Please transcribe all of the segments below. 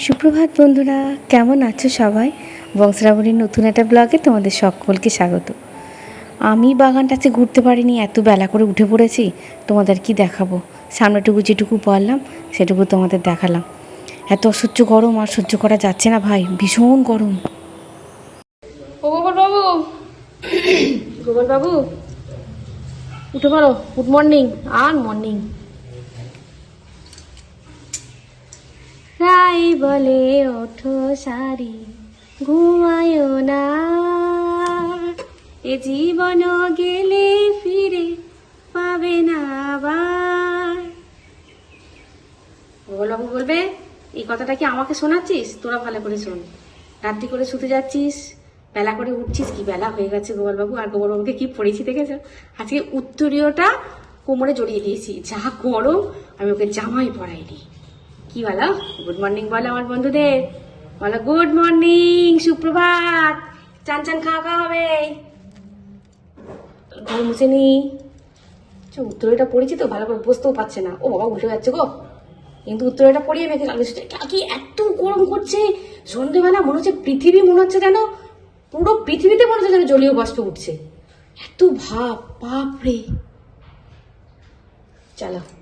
সুপ্রভাত বন্ধুরা, কেমন আছো সবাই? বংশরাবণীর নতুন একটা ব্লগে তোমাদের সকলকে স্বাগত। আমি বাগানটাতে ঘুরতে পারিনি, এত বেলা করে উঠে পড়েছি, তোমাদের কি দেখাবো? সামনেটুকু যেটুকু পারলাম সেটুকু তোমাদের দেখালাম। এত অসহ্য গরম আর সহ্য করা যাচ্ছে না ভাই, ভীষণ গরম। বাবু গোপাল বাবু উঠে পড়ো গুড মর্নিং আর মর্নিং রাই বলে, ওঠো সারি, ঘুমায় না। এ জীবন গেলে ফিরে পাবে না আবার। বাবু বলবে, এই কথাটা কি আমাকে শোনাচ্ছিস? তোরা ভালো করে শোন। রাত্রি করে শুতে যাচ্ছিস, বেলা করে উঠছিস, কি বেলা হয়ে গেছে গোপালবাবু আর গোপালবাবুকে কি পড়েছি দেখেছ? আজকে উত্তরীয়টা কোমরে জড়িয়ে দিয়েছি। যা গরম, আমি ওকে জামাই পরাইনি। কি বলো গুড মর্নিং বলো আমার বন্ধুদের। বলো গুড মর্নিং সুপ্রভাত। চান চান, খাওয়া খাওয়া হবে। ঘর মুছে নি। উত্তরটা পড়েছি তো, ভালো করে বসতেও পারছে না। ও বাবা উঠে যাচ্ছে গো। কিন্তু উত্তরটা পড়িয়ে মেখে সেটা কি এত গরম করছে? সন্ধেবেলা মনে হচ্ছে পৃথিবী মনে হচ্ছে যেন, পুরো পৃথিবীতে মনে হচ্ছে যেন জলীয় বাষ্প উঠছে। এত ভাব, বাপরে। চলো।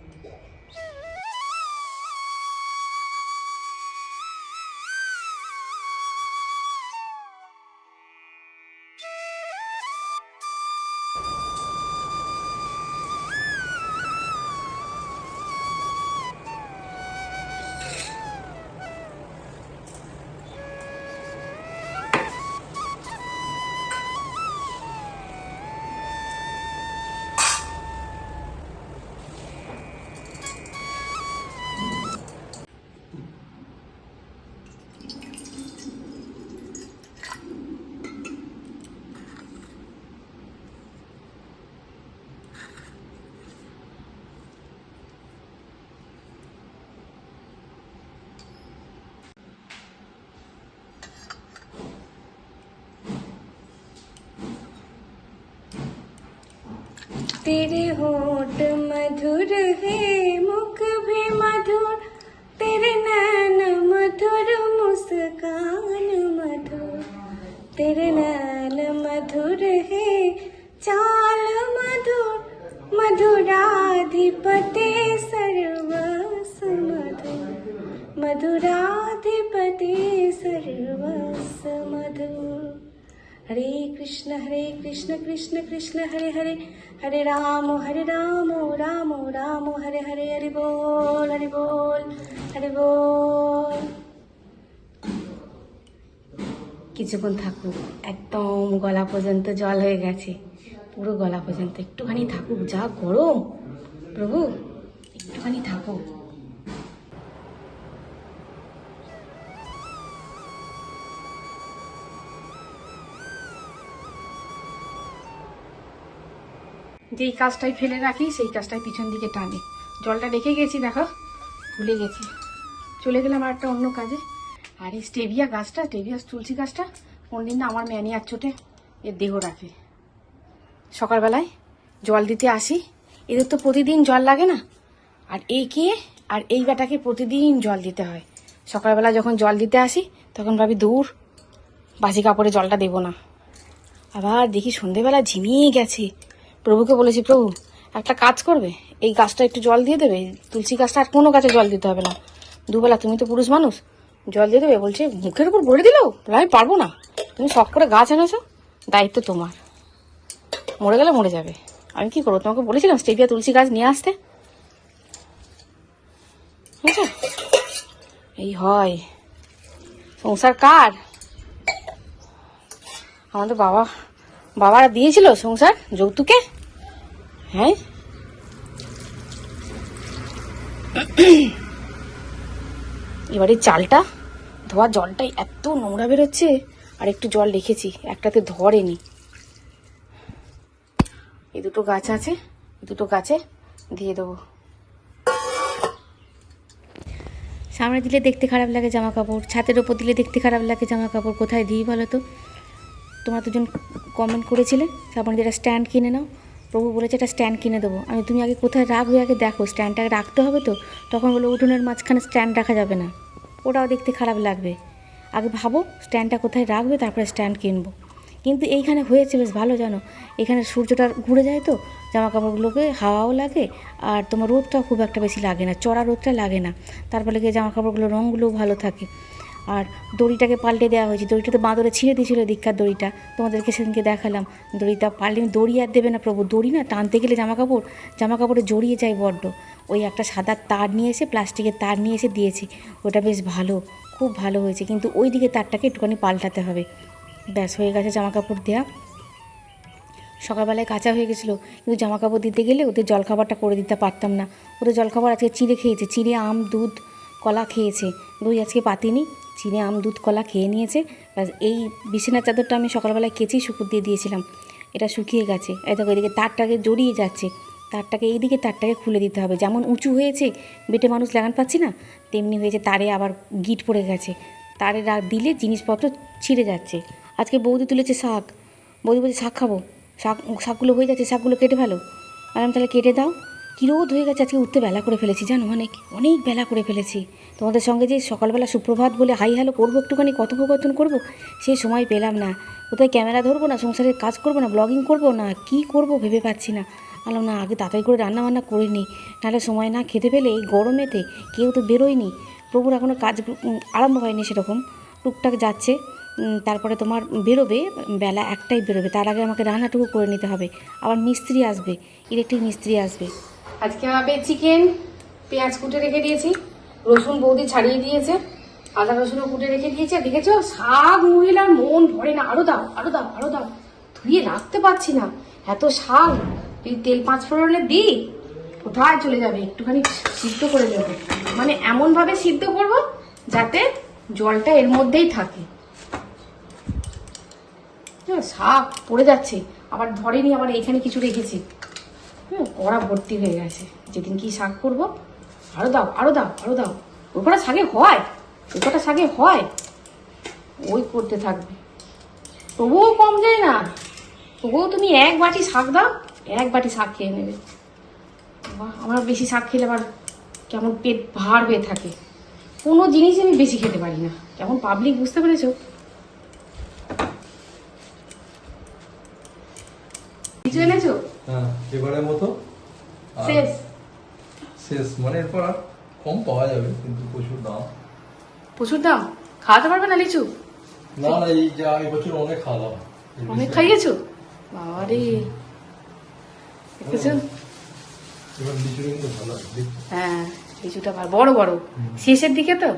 तेरे नैन मधुर है, चाल मधुर, मधुराधिपते सर्वस मधुर मधुराधिपते सर्वस मधुर हरे कृष्ण हरे कृष्ण कृष्ण कृष्ण, हरे हरे। हरे राम हरे राम राम राम। हरे हरे, हरि बोल हरि बोल हरि बोल। কিছুক্ষণ থাকুক, একদম গলা পর্যন্ত জল হয়ে গেছে, পুরো গলা পর্যন্ত। একটুখানি থাকুক, যা গরম। প্রভু, একটুখানি থাকুক। যেই কাজটাই ফেলে রাখি, সেই কাজটাই পিছন দিকে টানে। জলটা রেখে গেছি, দেখো, ভুলে গেছি। চলে গেলাম আর একটা অন্য কাজে। আর এই স্টেভিয়া গাছটা, স্টেভিয়া তুলসী গাছটা? কোনদিন না আমার ম্যানিয়ার চোটে এর দেহ রাখে। সকালবেলায় জল দিতে আসি। এদের তো প্রতিদিন জল লাগে না। আর একে আর এই বেটাকে প্রতিদিন জল দিতে হয়। সকালবেলা যখন জল দিতে আসি, তখন ভাবি, দূর, বাসি কাপড়ে জলটা দেবো না। আবার দেখি সন্ধেবেলা ঝিমিয়ে গেছে। প্রভুকে বলেছি, প্রভু, একটা কাজ করবে। এই গাছটা একটু জল দিয়ে দেবে। তুলসী গাছটা আর কোনো গাছে জল দিতে হবে না। দুবেলা তুমি তো পুরুষ মানুষ জল দিয়ে দেবে বলছে মুখের উপর ভরে দিলেও বলে, আমি পারব না। তুমি শখ করে গাছ এনেছো দায়িত্ব তোমার। মরে গেলে মরে যাবে। আমি কি করব? তোমাকে বলেছিলাম স্টেডিয়া তুলসী গাছ নিয়ে আসতে। এই হয়। সংসার কার? আমাদের বাবা বাবারা দিয়েছিল সংসার যৌতুকে। হ্যাঁ? এবারে চালটা, ধোয়া জলটাই এত নোংরা বেরোচ্ছে, আর একটু জল রেখেছি, একটাতে ধরেনি। এই দুটো গাছ আছে দুটো গাছে দিয়ে দেবো। সামনে দিলে দেখতে খারাপ লাগে জামা কাপড় ছাতের ওপর দিলে দেখতে খারাপ লাগে জামা কাপড় কোথায় দিই বলো তো? তোমরা দুজন কমেন্ট করেছিলে সামনে যেটা স্ট্যান্ড কিনে নাও। প্রভু বলেছে, একটা স্ট্যান্ড কিনে দেবো। আমি, তুমি আগে কোথায় রাখবে আগে দেখো স্ট্যান্ডটাকে রাখতে হবে তো? তখন বলে, উঠোনের মাঝখানে স্ট্যান্ড রাখা যাবে না। ওটাও দেখতে খারাপ লাগবে। আগে ভাবো স্ট্যান্ডটা কোথায় রাখবে, তারপরে স্ট্যান্ড কিনবো। কিন্তু এইখানে হয়েছে বেশ ভালো, জানো? এখানে সূর্যটা ঘুরে যায় তো জামা কাপড়গুলোকে হাওয়াও লাগে, আর তোমার রোদটাও খুব একটা বেশি লাগে না, চড়া রোদটা লাগে না। তার ফলে গিয়ে জামা কাপড়গুলোর রঙগুলোও ভালো থাকে। আর দড়িটাকে পাল্টে দেওয়া হয়েছে। দড়িটা তো বাঁদরে ছিঁড়ে দিয়েছিল দীক্ষার দড়িটা। তোমাদেরকে সেদিনকে দেখালাম। দড়িটা পাল্টে দড়ি আর দেবে না প্রভু। দড়ি না, টানতে গেলে জামা কাপড় জামা কাপড়ে জড়িয়ে যায় বড্ড। ওই একটা সাদা তার নিয়ে এসে, প্লাস্টিকের তার নিয়ে এসে দিয়েছি। ওটা বেশ ভালো, খুব ভালো হয়েছে। কিন্তু ওই দিকে তারটাকে একটুখানি পাল্টাতে হবে। ব্যাস, হয়ে গেছে জামা কাপড় দেওয়া সকালবেলায় কাঁচা হয়ে গেছিল। কিন্তু জামা কাপড় দিতে গেলে ওদের জলখাবারটা করে দিতে পারতাম না। ওদের জলখাবার আজকে চিড়ে খেয়েছে। চিড়ে, আম, দুধ, কলা খেয়েছে। দই আজকে পাতিনি। চিড়ে আম, দুধ, কলা খেয়ে নিয়েছে। ব্যাস, এই বিছানার চাদরটা আমি সকালবেলায় কেচেই শুকুর দিয়ে দিয়েছিলাম। এটা শুকিয়ে গেছে। এই দেখো, এদিকে তারটাকে জড়িয়ে যাচ্ছে। তারটাকে এইদিকে তারটাকে খুলে দিতে হবে। যেমন উঁচু হয়েছে, বেটে মানুষ লাগান পাচ্ছি না, তেমনি হয়েছে তারে আবার গিট পড়ে গেছে। তারে দিলে জিনিসপত্র ছিঁড়ে যাচ্ছে। আজকে বৌদি তুলেছে শাক। বৌদি বলছে, শাক খাব। শাক শাকগুলো হয়ে যাচ্ছে, শাকগুলো কেটে ভালো আর আমি তাহলে কেটে দাও। কী রোদ হয়ে গেছে, আজকে উঠতে বেলা করে ফেলেছি, জানো? অনেক অনেক বেলা করে ফেলেছি। তোমাদের সঙ্গে যে সকালবেলা সুপ্রভাত বলে হাই হ্যালো করব, একটুখানি কথোপকথন করব সেই সময় পেলাম না। কোথায় ক্যামেরা ধরবো না, সংসারের কাজ করব না ব্লগিং করব না, কি করব ভেবে পাচ্ছি না। বললাম না, আগে তাড়াতাড়ি করে রান্না বান্না করে নিই নাহলে সময় না খেতে পেলে এই গরমেতে কেউ তো বেরোয়নি। প্রভুর এখনও কাজ আরম্ভ হয়নি সেরকম। টুকটাক যাচ্ছে তারপরে তোমার বেরোবে, বেলা একটাই বেরোবে, তার আগে আমাকে রান্নাটুকু করে নিতে হবে। আবার মিস্ত্রি আসবে, ইলেকট্রিক মিস্ত্রি আসবে। আজকে হবে চিকেন পেঁয়াজ কুটে রেখে দিয়েছি, রসুন বৌদি ছাড়িয়ে দিয়েছে, আদা রসুনও কুটে রেখে দিয়েছে দেখেছ? শাক মহিলার মন ভরে না, আরও দাও আরও দাও আরও দাও। ধুয়ে রাখতে পারছি না। এত শাক, এই তেল পাঁচ ফোড়নে দিই কোথায় চলে যাবে? একটুখানি সিদ্ধ করে দেবো মানে এমন ভাবে সিদ্ধ করব যাতে জলটা এর মধ্যেই থাকে। শাক, পড়ে যাচ্ছে। আবার ধরেনি, আবার এখানে কিছু রেখেছি। হুম কড়া ভর্তি হয়ে গেছে। যেদিন কি শাক করব? আরও দাও আরও দাও আরও দাও। ওই কটা শাকে হয়, ওই কটা শাকে হয়। ওই করতে থাকবে। তবুও কম যায় না। তবুও তুমি এক বাটি শাক দাও, এক বাটি শাক খেয়ে নেবে। আমার বেশি শাক খেলে আবার কেমন পেট ভার হয়ে থাকে। কোনো জিনিস আমি বেশি খেতে পারি না। কেমন পাবলিক বুঝতে পেরেছ? কিছু এনেছো? হ্যাঁ এবারের মতো? শেষ। শেষ মানে এরপর আর কম পাওয়া যাবে কিন্তু প্রচুর দাম। প্রচুর দাম? খাওয়াতে পারবে না লিচু? না না এই যা বছর অনেক অনেক খাইয়েছো? দেখেছ? দেখতে। হ্যাঁ লিচুটা ভালো বড় বড়। শেষের দিকে তো?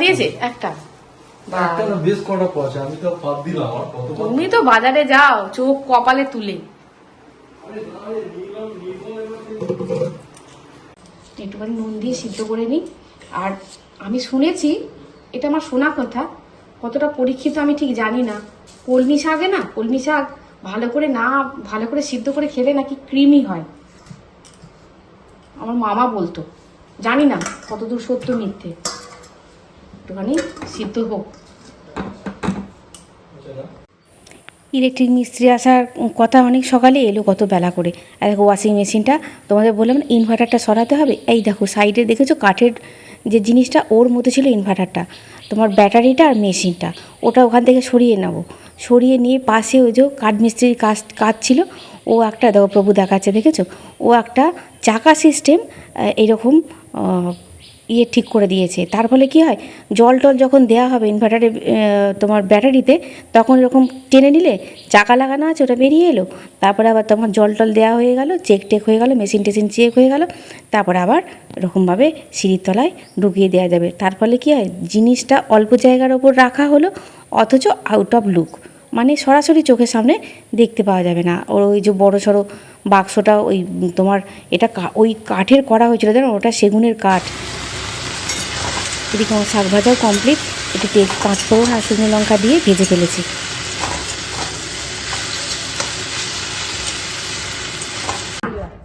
দিয়ে দিয়েছি। পচা একটা। বেশ কটা পয়সা আমি তো বাদ দিলাম তুমি তো বাজারে যাও চোখ কপালে তুলে। একটুখানি নুন দিয়ে সিদ্ধ করে নিই। আর আমি শুনেছি এটা আমার শোনা কথা কতটা পরীক্ষিত আমি ঠিক জানি না। কলমি শাকে না কলমি শাক ভালো করে না ভালো করে সিদ্ধ করে খেলে নাকি ক্রিমি হয়। আমার মামা বলতো জানি না কতদূর সত্য মিথ্যে। একটুখানি সিদ্ধ হোক। ইলেকট্রিক মিস্ত্রি আসার কথা অনেক সকালে এলো কত বেলা করে। আর দেখো ওয়াশিং মেশিনটা তোমাদের বললাম ইনভার্টারটা সরাতে হবে। এই দেখো সাইডে দেখেছ কাঠের যে জিনিসটা, ওর মতো ছিল ইনভার্টারটা তোমার ব্যাটারিটা আর মেশিনটা ওটা ওখান থেকে সরিয়ে নেব। সরিয়ে নিয়ে পাশে ওই যে কাঠ মিস্ত্রির কাজ কাজ ছিল, ও একটা দেখো প্রভু দেখাচ্ছে, দেখেছ? ও একটা চাকা সিস্টেম এরকম ইয়ে ঠিক করে দিয়েছে। তার ফলে কি হয়? জল টল যখন দেওয়া হবে ইনভার্টারে তোমার ব্যাটারিতে, তখন এরকম টেনে নিলে চাকা লাগানো আছে, ওটা বেরিয়ে এলো। তারপরে আবার তোমার জল টল দেওয়া হয়ে গেল চেক টেক হয়ে গেল মেশিন টেশিন চেক হয়ে গেল, তারপরে আবার এরকমভাবে সিঁড়ির তলায় ঢুকিয়ে দেওয়া যাবে। তার ফলে কি হয়? জিনিসটা অল্প জায়গার ওপর রাখা হলো, অথচ আউট অফ লুক মানে সরাসরি চোখের সামনে দেখতে পাওয়া যাবে না। ওর ওই যে বড় সড়ো বাক্সটা, ওই তোমার এটা ওই কাঠের করা হয়েছিল জানো? ওটা সেগুনের কাঠ। এদিকে আমার শাক ভাজাও কমপ্লিট একটু তেল পাঁচ ফোড়ন আর শুকনো লঙ্কা দিয়ে ভেজে ফেলেছি।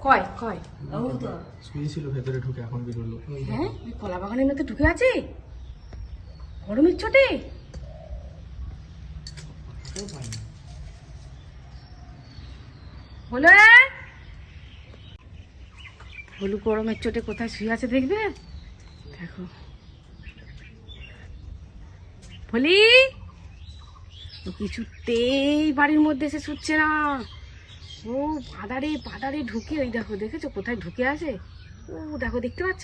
কয় কয়? শুয়েছিল ভেতরে ঢুকে এখন বেরোলো। হ্যাঁ? ওই কলা বাগানের মধ্যে ঢুকে আছে? গরমের চোটে হলো হলু গরমের চোটে কোথায় শুয়ে আছে দেখবে? দেখো। বলি ও কিছুতেই বাড়ির মধ্যে এসে শুচ্ছে না। ও বাদারে বাদারে ঢুকে, ওই দেখো, দেখেছ? কোথায় ঢুকে আছে? ও দেখো, দেখতে পাচ্ছ?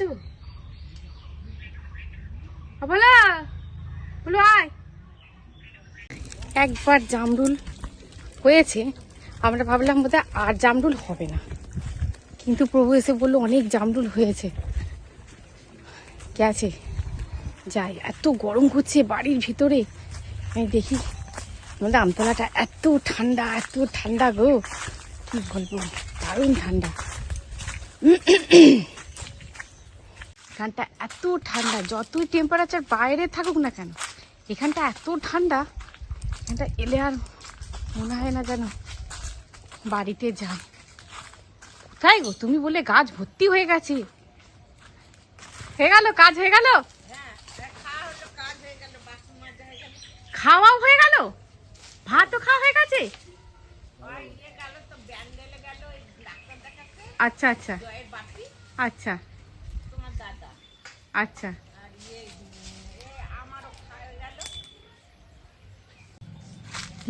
বলো, আয়! একবার জামরুল হয়েছে, আমরা ভাবলাম বোধহয় আর জামরুল হবে না। কিন্তু প্রভু এসে বলল, অনেক জামরুল হয়েছে। গেছে। যাই, এত গরম করছে বাড়ির ভিতরে। আমি দেখি আমাদের আমতলাটা এত ঠান্ডা এত ঠান্ডা গো। কি বলব, দারুণ ঠান্ডা। এখানটা এত ঠান্ডা, যতই টেম্পারেচার বাইরে থাকুক না কেন, এখানটা এত ঠান্ডা এটা এলে আর মনে হয় না যেন বাড়িতে যাই। কোথায় গো, তুমি বলে গাছ ভর্তি হয়ে গেছে। হয়ে গেল, কাজ হয়ে গেল? খাওয়াও হয়ে গেল? ভাতও খাওয়া হয়ে গেছে? আচ্ছা আচ্ছা। আচ্ছা। আচ্ছা।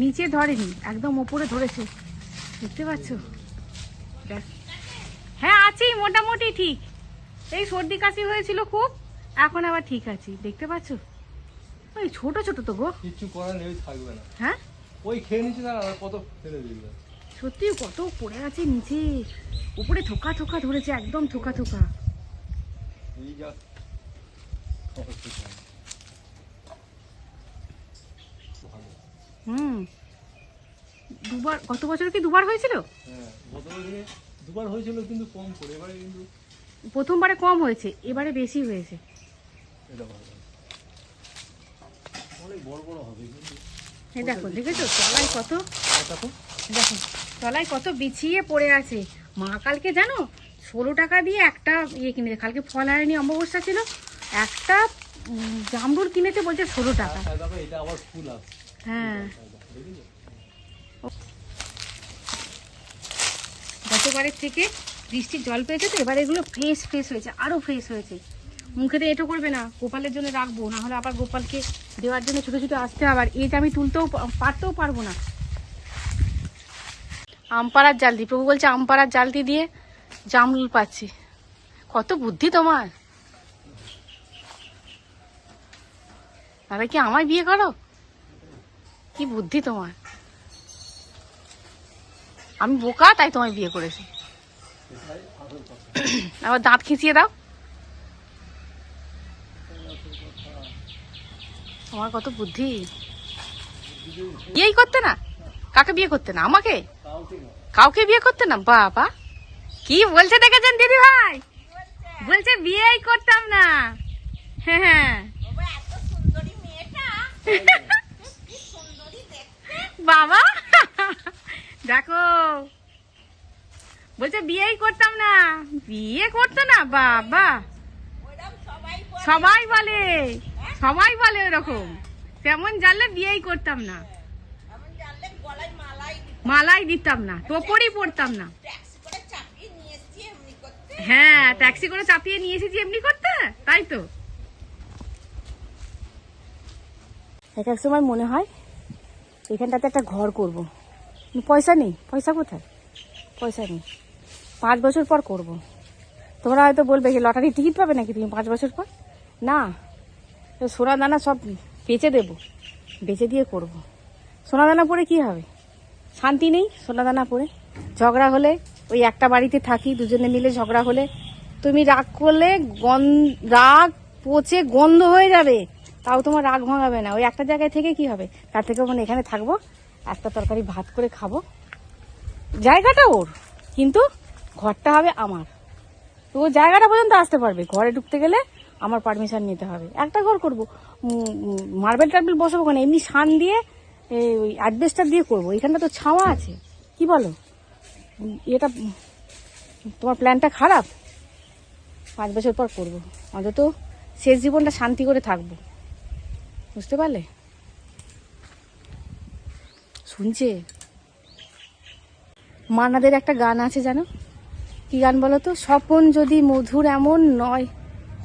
নিচে ধরেনি, একদম ওপরে ধরেছে। দেখতে পাচ্ছ। হ্যাঁ আছি, মোটামুটি ঠিক। এই সর্দি কাশি হয়েছিল খুব, এখন আবার ঠিক আছি। দেখতে পাচ্ছ? ওই ছোট ছোট তো গো। কিচ্ছু করার নেই থাকবে না। হ্যাঁ? ওই খেয়ে নিচ্ছে তারা আর কত ফেলে দিবে? সত্যি কত পড়ে আছে নিচে। উপরে থোকা থোকা ধরেছে একদম থোকা থোকা। এই যা। হুম। দুবার গত বছর কি দুবার হয়েছিল? হ্যাঁ গত বছরে দুবার হয়েছিল কিন্তু কম করে। এবারে কিন্তু প্রথমবারে কম হয়েছে এবারে বেশি হয়েছে। এটা ভালো অনেক বড় বড় হবে কিন্তু এই দেখো দেখেছ? তলায় কত? দেখো। দেখো তলায় কত বিছিয়ে পড়ে আছে। মা কালকে জানো? ষোলো টাকা দিয়ে একটা ইয়ে কিনেছে। কালকে ফল হারানি অমাবস্যা ছিল। একটা জামরুল কিনেছে বলছে ষোলো টাকা। আসছে। হ্যাঁ। গতবারের থেকে বৃষ্টির জল পেয়েছে তো এবার এগুলো ফ্রেশ ফ্রেশ হয়েছে আরও ফ্রেশ হয়েছে। মুখেতে এটো করবে না। গোপালের জন্য রাখব না হলে আবার গোপালকে দেওয়ার জন্য ছোটো ছোটো আসতে আবার। এটা আমি তুলতেও পারতেও পারব না। আমপাড়ার জালদি। প্রভু বলছে আমপাড়ার জালদি দিয়ে জামরুল পাচ্ছি। কত বুদ্ধি তোমার। দাদা কি আমায় বিয়ে করো? কি বুদ্ধি তোমার। আমি বোকা, তাই তোমায় বিয়ে করেছি। আবার দাঁত খিঁচিয়ে দাও। তোমার কত বুদ্ধি? বিয়েই করতে না। কাকে বিয়ে করতে না? আমাকে? কাউকে বিয়ে করতে না? বাবা। কি বলছে দেখেছেন দিদি ভাই? বলছে বিয়েই করতাম না। হ্যাঁ হ্যাঁ। বাবা দেখো। বলছে বিয়েই করতাম না। বিয়ে করতো না বাবা। সবাই বলে। সবাই বলে ওরকম। তেমন জানলে বিয়েই করতাম না। মালাই দিতাম না, টোপরই পড়তাম না। হ্যাঁ ট্যাক্সি করে চাপিয়ে নিয়ে এসেছি এমনি করতে, তাই তো। এক এক সময় মনে হয় এখানটাতে একটা ঘর করব। পয়সা নেই, পয়সা কোথায়? পয়সা নেই। পাঁচ বছর পর করব। তোমরা হয়তো বলবে যে লটারি টিকিট পাবে নাকি তুমি পাঁচ বছর পর? না। সোনা দানা সব বেচে দেবো। বেচে দিয়ে করব। সোনা দানা পরে কি হবে? শান্তি নেই সোনা দানা পরে। ঝগড়া হলে, ওই একটা বাড়িতে থাকি, দুজনে মিলে ঝগড়া হলে, তুমি রাগ করলে গন, রাগ পচে গন্ধ হয়ে যাবে। তাও তোমার রাগ ভাঙাবে না। ওই একটা জায়গায় থেকে কি হবে? তার থেকে মানে এখানে থাকব, একটা তরকারি ভাত করে খাব। জায়গাটা ওর, কিন্তু ঘরটা হবে আমার। তো ও জায়গাটা পর্যন্ত আসতে পারবে। ঘরে ঢুকতে গেলে আমার পারমিশন নিতে হবে। একটা ঘর করব। মার্বেল টার্বেল বসাবো কেন এমনি শান দিয়ে ওই অ্যাডভেস্টার দিয়ে করব। এখানটা তো ছাওয়া আছে। কি বলো? এটা, তোমার প্ল্যানটা খারাপ? পাঁচ বছর পর করব। অন্তত শেষ জীবনটা শান্তি করে থাকব। বুঝতে পারলে? শুনছে? মানাদের একটা গান আছে জানো? কি গান বলো তো? স্বপন যদি মধুর এমন নয়।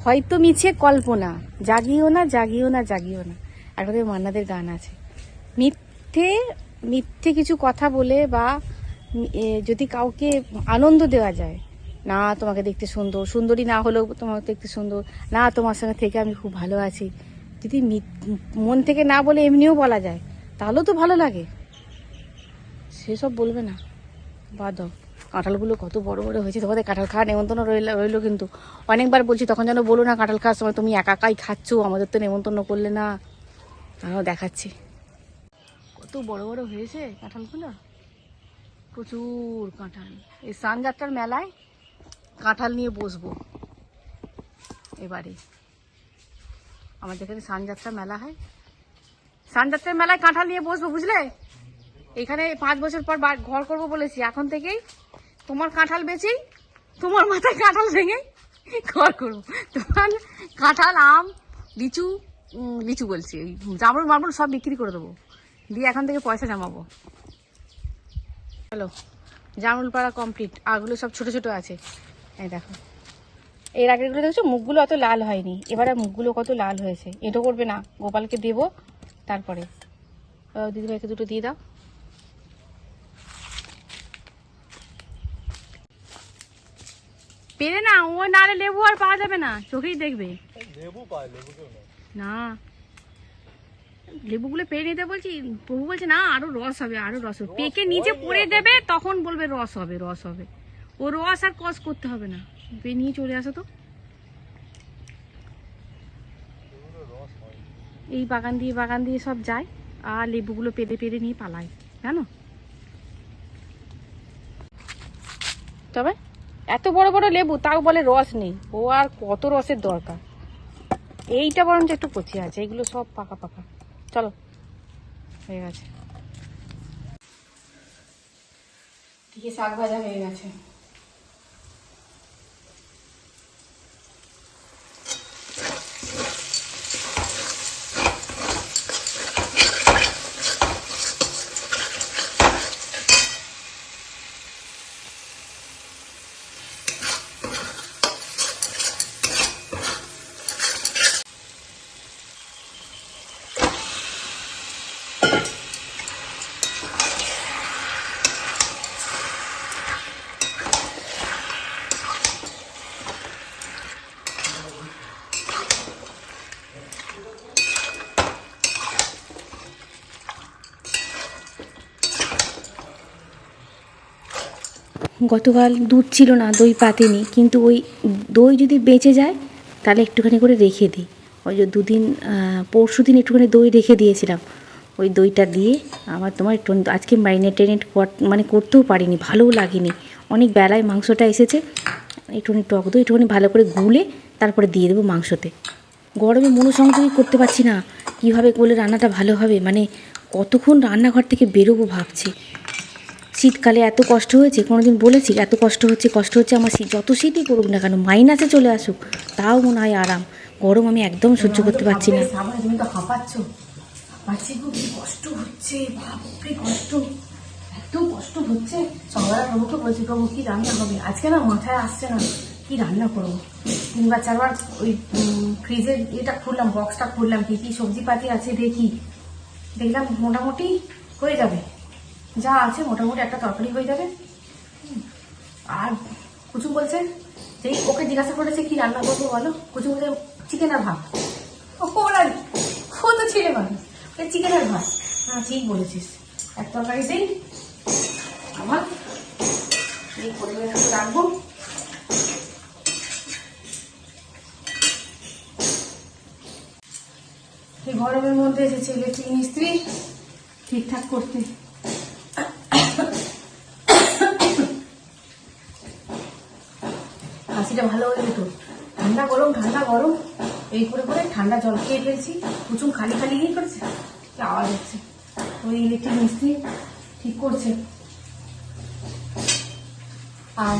হয়তো মিছে কল্পনা। জাগিও না জাগিও না জাগিও না। একটা মান্নাদের গান আছে? মিথ্যে মিথ্যে কিছু কথা বলে বা যদি কাউকে আনন্দ দেওয়া যায়, না, তোমাকে দেখতে সুন্দর, সুন্দরী না হলেও তোমাকে দেখতে সুন্দর, না, তোমার সঙ্গে থেকে আমি খুব ভালো আছি। যদি মন থেকে না বলে এমনিও বলা যায় তাহলেও তো ভালো লাগে। সেসব বলবে না। বাদ কাঁঠালগুলো কত বড় বড় হয়েছে, তোমাদের কাঁঠাল খাওয়া নেমন্তন্ন রইল, রইল কিন্তু। অনেকবার বলছি, তখন যেন বলো না কাঁঠাল খাওয়ার সময় তুমি একা একাই খাচ্ছ, আমাদের তো নেমন্তন্ন করলে না। তাও দেখাচ্ছি। কত বড় বড় হয়েছে কাঁঠালগুলো? প্রচুর কাঁঠাল। এই সানযাত্রার মেলায় কাঁঠাল নিয়ে বসবো। এবারে। আমাদের এখানে সানযাত্রা মেলা হয়। সানযাত্রার মেলায় কাঁঠাল নিয়ে বসবো, বুঝলে? এখানে পাঁচ বছর পর ঘর করব বলেছি। এখন থেকেই তোমার কাঁঠাল বেচেই তোমার মাথায় কাঁঠাল ভেঙে ঘর করব। তোমার কাঁঠাল, আম, লিচু লিচু বলছি। জামরুল মামরুল সব বিক্রি করে দেবো। দিয়ে এখন থেকে পয়সা জমাবো। হ্যালো জামরুল পাড়া কমপ্লিট আগগুলো সব ছোট ছোট আছে। এই দেখো। এর আগেরগুলো দেখছ? মুখগুলো অত লাল হয়নি। এবারে মুখগুলো কত লাল হয়েছে। এটো করবে না। গোপালকে দেবো তারপরে। দিদিভাইকে দুটো দিয়ে দাও। পেরে না ও না হলে লেবু আর পাওয়া যাবে না চোখেই দেখবে। লেবু পায় লেবু না না। লেবুগুলো পেরে নিতে বলছি প্রভু বলছে না আরও রস হবে আরও রস হবে। পেকে নিচে পড়ে দেবে তখন বলবে রস হবে রস হবে। ও রস আর কস করতে হবে না। পেয়ে নিয়ে চলে আসো তো। এই বাগান দিয়ে বাগান দিয়ে সব যায় আর লেবুগুলো পেরে পেরে নিয়ে পালায় জানো? তবে এত বড় বড় লেবু, তাও বলে রস নেই। ও আর কত রসের দরকার। এইটা বরঞ্চ একটু কচি আছে, এগুলো সব পাকা পাকা। চলো, হয়ে গেছে। শাক ভাজা হয়ে গেছে। গতকাল দুধ ছিল না, দই পাতিনি। কিন্তু ওই দই যদি বেঁচে যায়, তাহলে একটুখানি করে রেখে দিই। ওই যে দুদিন পরশু দিন একটুখানি দই রেখে দিয়েছিলাম। ওই দইটা দিয়ে আমার তোমার একটু আজকে ম্যারিনেট টেরিনেট মানে করতেও পারিনি, ভালোও লাগেনি। অনেক বেলায় মাংসটা এসেছে, একটুখানি টক দই, একটুখানি ভালো করে গুলে তারপরে দিয়ে দেবো মাংসতে। গরমে মনোসংযোগই করতে পারছি না, কীভাবে করলে রান্নাটা ভালো হবে? মানে কতক্ষণ রান্নাঘর থেকে বেরোবো ভাবছি। শীতকালে এত কষ্ট হয়েছে, কোনোদিন বলেছি, এত কষ্ট হচ্ছে কষ্ট হচ্ছে আমার শীত, যত শীতই করুক না কেন, মাইনাসে চলে আসুক, তাও মনে হয় আরাম। গরম আমি একদম সহ্য করতে পারছি না। তুমি তো হাঁপাচ্ছি। কষ্ট হচ্ছে, বাপরে কষ্ট। এত কষ্ট হচ্ছে। সকালবেলা প্রভুকে বলছি, প্রভু, কি রান্না হবে? আজকে না মাথায় আসছে না, কি রান্না করব? তিনবার, চারবার ওই ফ্রিজের এটা খুললাম বক্সটা খুললাম, কি কি সবজি পাতি আছে দেখি। দেখলাম মোটামুটি হয়ে যাবে। যা আছে মোটামুটি একটা তরকারি হয়ে যাবে। আর কুচু বলছে যে, ওকে জিজ্ঞাসা করেছে কি রান্না করব বলো? কুচু বলছে চিকেন আর ভাত। ওরা ও তো ছেলে মানুষ। চিকেন আর ভাত। হ্যাঁ ঠিক বলেছিস। এক তরকারি তরকারিতেই আমার এই পরিবেশটা রাখব। এই গরমের মধ্যে এসেছে ইলেকট্রিক মিস্ত্রি ঠিকঠাক করতে হাসিটা ভালো হয়ে যেত ঠান্ডা গরম ঠান্ডা গরম। এই করে করে ঠান্ডা জল খেয়ে ফেলছি। প্রচুর খালি খালি গিয়ে করেছে আওয়াজ হচ্ছে। ওই ইলেকট্রিক মিস্ত্রি ঠিক করছে। আর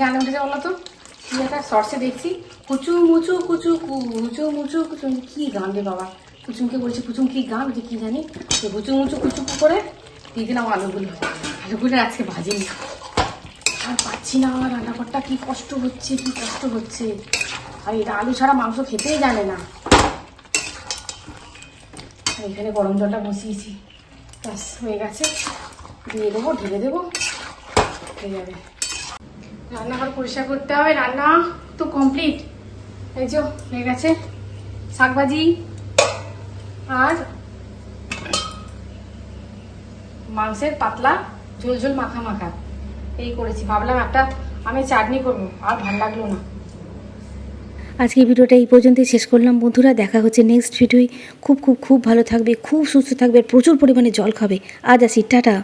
গান উঠেছে বলো তো? একটা শর্টসে দেখছি। কুচু মুচু কুচু কুচু মুচু কুচু কি গান রে বাবা? কুচুমকে বলছে, কুচুম কি গান? যে কি জানি? তো কুচু মুচু কুচু করে দিয়ে দিলাম আলুগুলো। আলুগুলো আজকে ভাজিনি। আর পাচ্ছি না রান্নাঘরটা, কি কষ্ট হচ্ছে, কি কষ্ট হচ্ছে। আর এটা আলু ছাড়া মাংস খেতেই জানে না। এখানে গরম জলটা বসিয়েছি। ব্যাস, হয়ে গেছে। দিয়ে দেবো, ঢেলে দেবো। হয়ে যাবে। রান্নাঘর পরিষ্কার করতে হবে, রান্না তো কমপ্লিট এই যে, হয়ে গেছে। শাকভাজি আর মাংসের পাতলা ঝোল ঝোল মাখা মাখা। এই করেছি। ভাবলাম একটা আমি চাটনি করব, আর ভালো লাগল না। আজকে ভিডিওটা এই পর্যন্তই শেষ করলাম। বন্ধুরা, দেখা হচ্ছে নেক্সট ভিডিওয় খুব খুব খুব ভালো থাকবে, খুব সুস্থ থাকবে প্রচুর পরিমাণে জল খাবে। আজ আসি, টাটা।